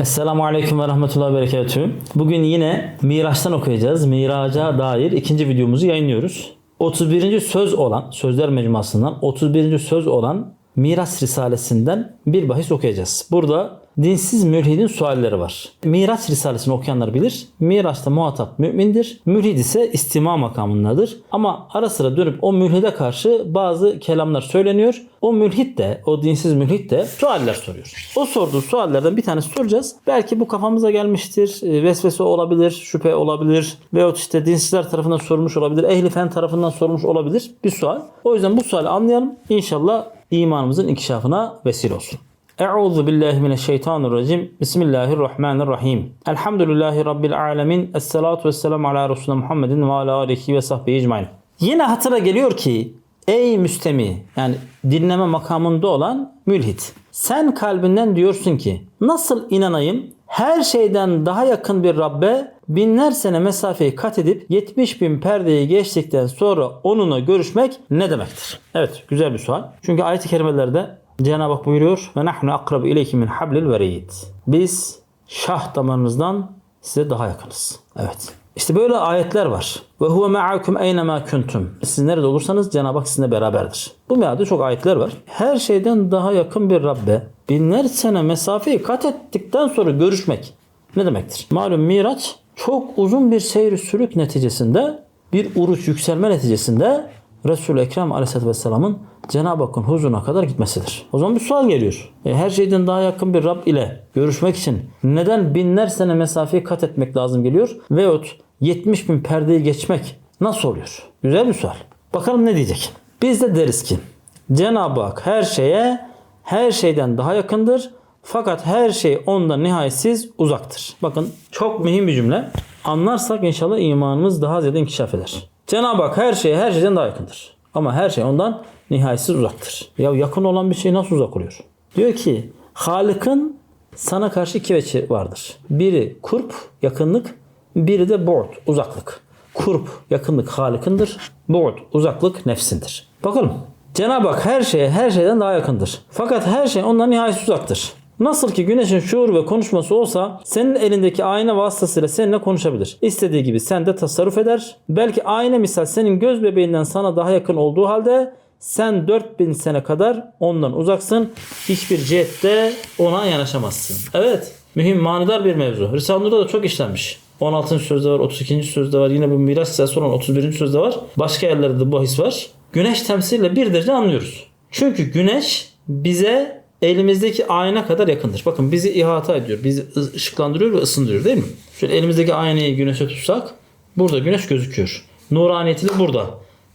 Esselamu Aleyküm ve Rahmetullahi ve Berekatühü. Bugün yine Miraç'tan okuyacağız. Miraç'a dair ikinci videomuzu yayınlıyoruz. 31. söz olan, Sözler Mecmuası'ndan 31. söz olan Miraç Risalesinden bir bahis okuyacağız. Burada dinsiz mülhidin sualleri var. Miraç Risalesini okuyanlar bilir. Miraç'ta muhatap mümindir. Mülhid ise istima makamındadır. Ama ara sıra dönüp o mülhide karşı bazı kelamlar söyleniyor. O mülhid de, o dinsiz mülhid de sualler soruyor. O sorduğu suallerden bir tanesi soracağız. Belki bu kafamıza gelmiştir. E, Vesvese olabilir, şüphe olabilir. Veyahut işte dinsizler tarafından sorulmuş olabilir. Ehli fen tarafından sorulmuş olabilir bir sual. O yüzden bu suali anlayalım. İnşallah imanımızın inkişafına vesile olsun. Euzu billahi mineşşeytanirracim. Bismillahirrahmanirrahim. Elhamdülillahi rabbil alamin. Essalatu vesselamu ala Resulina Muhammedin ve ala alihi ve sahbihi ecmaîn. Yine hatıra geliyor ki ey müstemi yani dinleme makamında olan mülhit. Sen kalbinden diyorsun ki nasıl inanayım her şeyden daha yakın bir Rabbe binler sene mesafeyi kat edip 70 bin perdeyi geçtikten sonra onunla görüşmek ne demektir? Evet güzel bir sual. Çünkü ayet-i kerimelerde Cenab-ı Hak buyuruyor ve nahnu akrabu ileyki min hablil verid. Biz şah damarınızdan size daha yakınız. Evet. İşte böyle ayetler var. Ve huve ma'akum eynema kuntum. Siz nerede olursanız Cenab-ı Hak sizinle beraberdir. Bu mealde çok ayetler var. Her şeyden daha yakın bir Rabbe binler sene mesafeyi kat ettikten sonra görüşmek ne demektir? Malum Miraç çok uzun bir seyir sülük neticesinde bir uruç yükselme neticesinde Resul-i Ekrem Aleyhisselatü Vesselam'ın Cenab-ı Hakk'ın huzuruna kadar gitmesidir. O zaman bir sual geliyor. E, her şeyden daha yakın bir Rab ile görüşmek için neden binler sene mesafeyi kat etmek lazım geliyor? Veyahut 70 bin perdeyi geçmek nasıl oluyor? Güzel bir sual. Bakalım ne diyecek? Biz de deriz ki Cenab-ı Hak her şeye her şeyden daha yakındır. Fakat her şey ondan nihayetsiz uzaktır. Bakın çok mühim bir cümle. Anlarsak inşallah imanımız daha ziyade inkişaf eder. Cenab-ı Hak her şeye her şeyden daha yakındır. Ama her şey ondan nihayetsiz uzaktır. Ya yakın olan bir şey nasıl uzak oluyor? Diyor ki Halık'ın sana karşı iki veçi vardır. Biri kurp, yakınlık, biri de bu'd, uzaklık. Kurp, yakınlık Halık'ındır. Bu'd, uzaklık nefsindir. Bakalım. Cenab-ı Hak her şeye her şeyden daha yakındır. Fakat her şey ondan nihayetsiz uzaktır. Nasıl ki güneşin şuur ve konuşması olsa senin elindeki ayna vasıtasıyla seninle konuşabilir. İstediği gibi sende tasarruf eder. Belki ayna misal senin göz bebeğinden sana daha yakın olduğu halde sen 4000 sene kadar ondan uzaksın. Hiçbir cihette ona yanaşamazsın. Evet. Mühim manidar bir mevzu. Risale-i Nur'da da çok işlenmiş. 16. sözde var, 32. sözde var. Yine bu miras sırası olan 31. sözde var. Başka yerlerde de bahis var. Güneş temsiliyle bir derece anlıyoruz. Çünkü güneş bize elimizdeki ayna kadar yakındır. Bakın bizi ihata ediyor. Bizi ışıklandırıyor ve ısındırıyor değil mi? Şöyle elimizdeki aynayı güneşe tutsak burada güneş gözüküyor. Nuraniyeti de burada.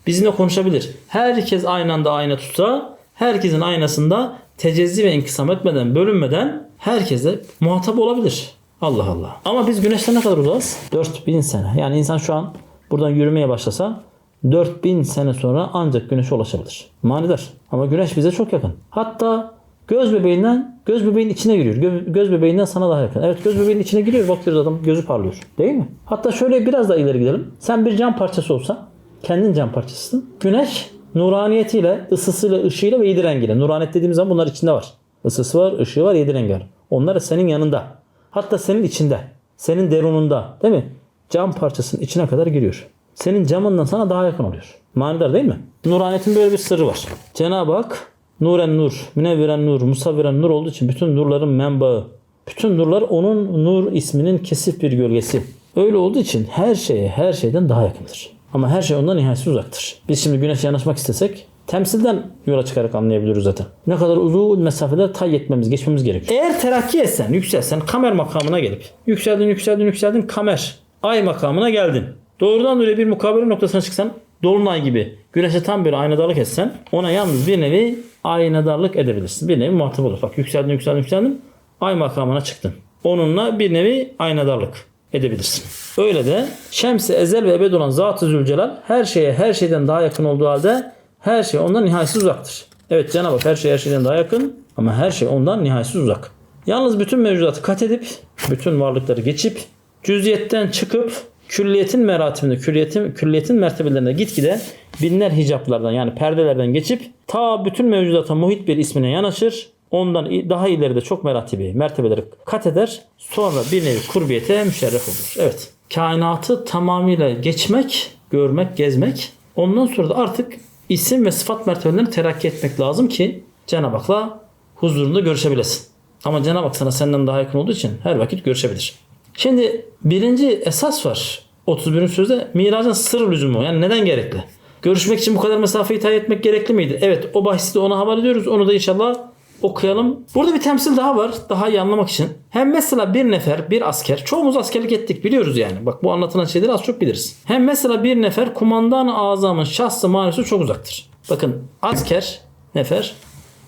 Bizimle konuşabilir. Herkes aynı anda ayna tutsa herkesin aynasında tecezzi ve inkısam etmeden, bölünmeden herkese muhatap olabilir. Allah Allah. Ama biz güneşten ne kadar uzağız? 4000 sene. Yani insan şu an buradan yürümeye başlasa 4000 sene sonra ancak güneşe ulaşabilir. Manidar. Ama güneş bize çok yakın. Hatta göz bebeğinden göz bebeğin içine giriyor. Gö- göz bebeğinden sana daha yakın. Evet göz bebeğin içine giriyor. Bakıyoruz adam gözü parlıyor. Değil mi? Hatta şöyle biraz daha ileri gidelim. Sen bir cam parçası olsa kendin cam parçasısın. Güneş nuraniyetiyle, ısısıyla, ışığıyla ve yedi rengiyle. Nuraniyet dediğimiz zaman bunlar içinde var. Isısı var, ışığı var, yedi rengi var. Onlar senin yanında. Hatta senin içinde. Senin derununda. Değil mi? Cam parçasının içine kadar giriyor. Senin camından sana daha yakın oluyor. Manidar değil mi? Nuraniyetin böyle bir sırrı var. Cenab-ı Hak Nuren nur, münevviren nur, musavviren nur olduğu için bütün nurların menbaı. Bütün nurlar onun nur isminin kesif bir gölgesi. Öyle olduğu için her şeye her şeyden daha yakındır. Ama her şey ondan nihayetsiz uzaktır. Biz şimdi güneşe yanaşmak istesek temsilden yola çıkarak anlayabiliyoruz zaten. Ne kadar uzun mesafeler tay etmemiz, geçmemiz gerekiyor. Eğer terakki etsen, yükselsen kamer makamına gelip yükseldin, yükseldin, yükseldin kamer. Ay makamına geldin. Doğrudan öyle bir mukabele noktasına çıksan Dolunay gibi güneşe tam bir aynadarlık etsen ona yalnız bir nevi aynadarlık edebilirsin. Bir nevi muhatap olur. Bak yükseldin yükseldin yükseldin ay makamına çıktın. Onunla bir nevi aynadarlık edebilirsin. Öyle de şemsi ezel ve ebed olan Zat-ı Zülcelal her şeye her şeyden daha yakın olduğu halde her şey ondan nihayetsiz uzaktır. Evet Cenab-ı Hak her şey her şeyden daha yakın ama her şey ondan nihayetsiz uzak. Yalnız bütün mevcudatı kat edip, bütün varlıkları geçip, cüziyetten çıkıp, külliyetin meratibinde, külliyetin, külliyetin mertebelerine gitgide binler hicaplardan yani perdelerden geçip ta bütün mevcudata muhit bir ismine yanaşır ondan daha ileride çok meratibi, mertebeleri kat eder. Sonra bir nevi kurbiyete müşerref olur. Evet. Kainatı tamamıyla geçmek, görmek, gezmek. Ondan sonra da artık isim ve sıfat mertebelerini terakki etmek lazım ki Cenab-ı Hak'la huzurunda görüşebilesin. Ama Cenab-ı Hak sana senden daha yakın olduğu için her vakit görüşebilir. Şimdi birinci esas var 31. sözde miracın sır lüzumu. Yani neden gerekli? Görüşmek için bu kadar mesafeyi tayin etmek gerekli miydi? Evet o bahsi de ona havale ediyoruz. Onu da inşallah okuyalım. Burada bir temsil daha var. Daha iyi anlamak için. Hem mesela bir nefer, bir asker. Çoğumuz askerlik ettik biliyoruz yani. Bak bu anlatılan şeyleri az çok biliriz. Hem mesela bir nefer kumandan-ı azamın şahsı manisi çok uzaktır. Bakın asker, nefer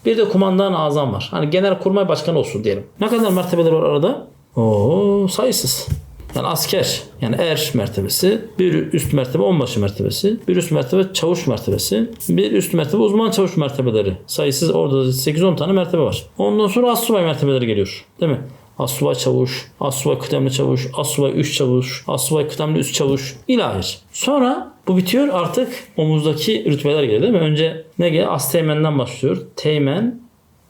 bir de kumandan azam var. Hani genel kurmay başkanı olsun diyelim. Ne kadar mertebeler var arada? Oo sayısız. Yani asker yani er mertebesi, bir üst mertebe onbaşı mertebesi, bir üst mertebe çavuş mertebesi, bir üst mertebe uzman çavuş mertebeleri. Sayısız orada 8-10 tane mertebe var. Ondan sonra assubay mertebeleri geliyor. Değil mi? Assubay çavuş, assubay kıdemli çavuş, assubay üst çavuş, assubay kıdemli üst çavuş ilahir. Sonra bu bitiyor artık omuzdaki rütbeler geliyor değil mi? Önce ne geliyor? Asteğmenden başlıyor. Teğmen,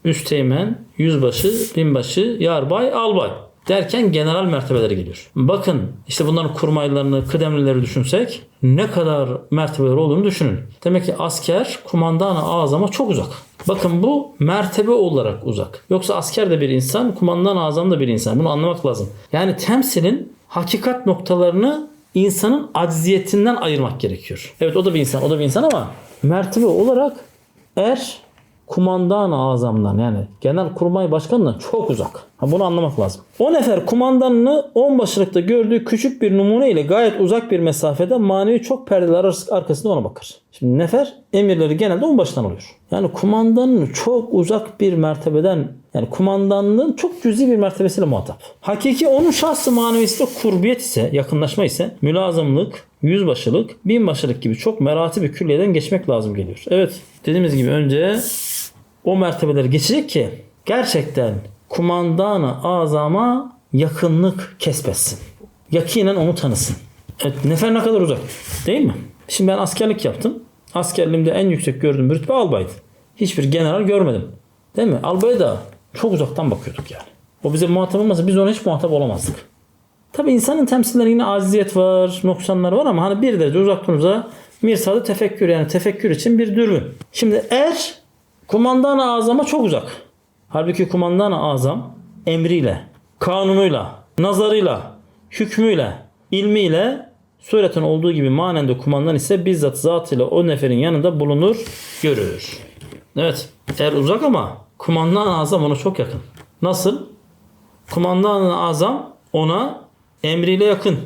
üst teğmen, yüzbaşı, binbaşı, yarbay, albay derken general mertebeleri geliyor. Bakın işte bunların kurmaylarını, kıdemlileri düşünsek ne kadar mertebeler olduğunu düşünün. Demek ki asker kumandan-ı azama çok uzak. Bakın bu mertebe olarak uzak. Yoksa asker de bir insan, kumandan-ı azam da bir insan. Bunu anlamak lazım. Yani temsilin hakikat noktalarını insanın acziyetinden ayırmak gerekiyor. Evet o da bir insan, o da bir insan ama mertebe olarak er kumandan azamdan yani genel kurmay başkanından çok uzak. Ha, bunu anlamak lazım. O nefer kumandanını onbaşılıkta gördüğü küçük bir numune ile gayet uzak bir mesafede manevi çok perdeler arkasında ona bakar. Şimdi nefer emirleri genelde onbaşıdan alıyor. Yani kumandanın çok uzak bir mertebeden yani kumandanlığın çok cüzi bir mertebesiyle muhatap. Hakiki onun şahsı manevisi de kurbiyet ise, yakınlaşma ise mülazımlık, yüzbaşılık, binbaşılık gibi çok merati bir külliyeden geçmek lazım geliyor. Evet dediğimiz gibi önce o mertebeleri geçecek ki gerçekten kumandanı azama yakınlık kesbetsin. Yakinen onu tanısın. Evet, nefer ne kadar uzak değil mi? Şimdi ben askerlik yaptım. Askerliğimde en yüksek gördüğüm rütbe albaydı. Hiçbir general görmedim. Değil mi? Albaya da çok uzaktan bakıyorduk yani. O bize muhatap olmasa biz ona hiç muhatap olamazdık. Tabi insanın temsilleri yine aziyet var, noksanlar var ama hani bir derece uzaktan mirsadı tefekkür yani tefekkür için bir dürbün. Şimdi er kumandan-ı azama çok uzak. Halbuki kumandan-ı azam emriyle, kanunuyla, nazarıyla, hükmüyle, ilmiyle sureten olduğu gibi manende kumandan ise bizzat zatıyla o neferin yanında bulunur, görür. Evet, er uzak ama kumandan-ı azam ona çok yakın. Nasıl? Kumandan-ı azam ona emriyle yakın,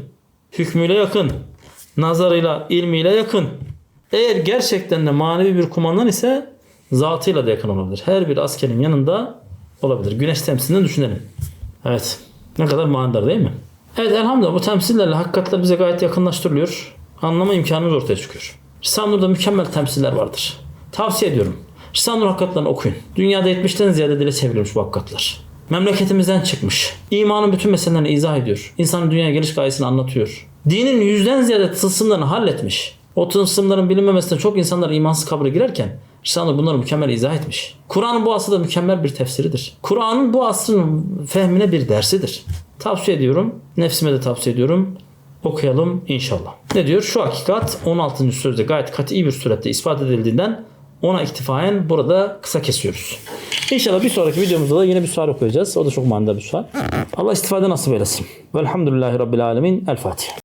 hükmüyle yakın, nazarıyla, ilmiyle yakın. Eğer gerçekten de manevi bir kumandan ise zatıyla da yakın olabilir. Her bir askerin yanında olabilir. Güneş temsilini düşünelim. Evet. Ne kadar manidar değil mi? Evet elhamdülillah bu temsillerle hakikatler bize gayet yakınlaştırılıyor. Anlama imkanımız ortaya çıkıyor. Risale-i Nur'da mükemmel temsiller vardır. Tavsiye ediyorum. Risale-i hakikatlerini okuyun. Dünyada 70'ten ziyade dile çevrilmiş bu hakikatler. Memleketimizden çıkmış. İmanın bütün meselelerini izah ediyor. İnsanın dünyaya geliş gayesini anlatıyor. Dinin yüzden ziyade tılsımlarını halletmiş. O tılsımların bilinmemesinden çok insanlar imansız kabule girerken Nur bunları mükemmel izah etmiş. Kur'an'ın bu asrı da mükemmel bir tefsiridir. Kur'an'ın bu asrın fehmine bir dersidir. Tavsiye ediyorum. Nefsime de tavsiye ediyorum. Okuyalım inşallah. Ne diyor? Şu hakikat 16. sözde gayet kat'i bir surette ispat edildiğinden ona iktifaen burada kısa kesiyoruz. İnşallah bir sonraki videomuzda da yine bir sual okuyacağız. O da çok manidar bir sual. Allah istifade nasip eylesin. Velhamdülillahi Rabbil Alemin. El Fatiha.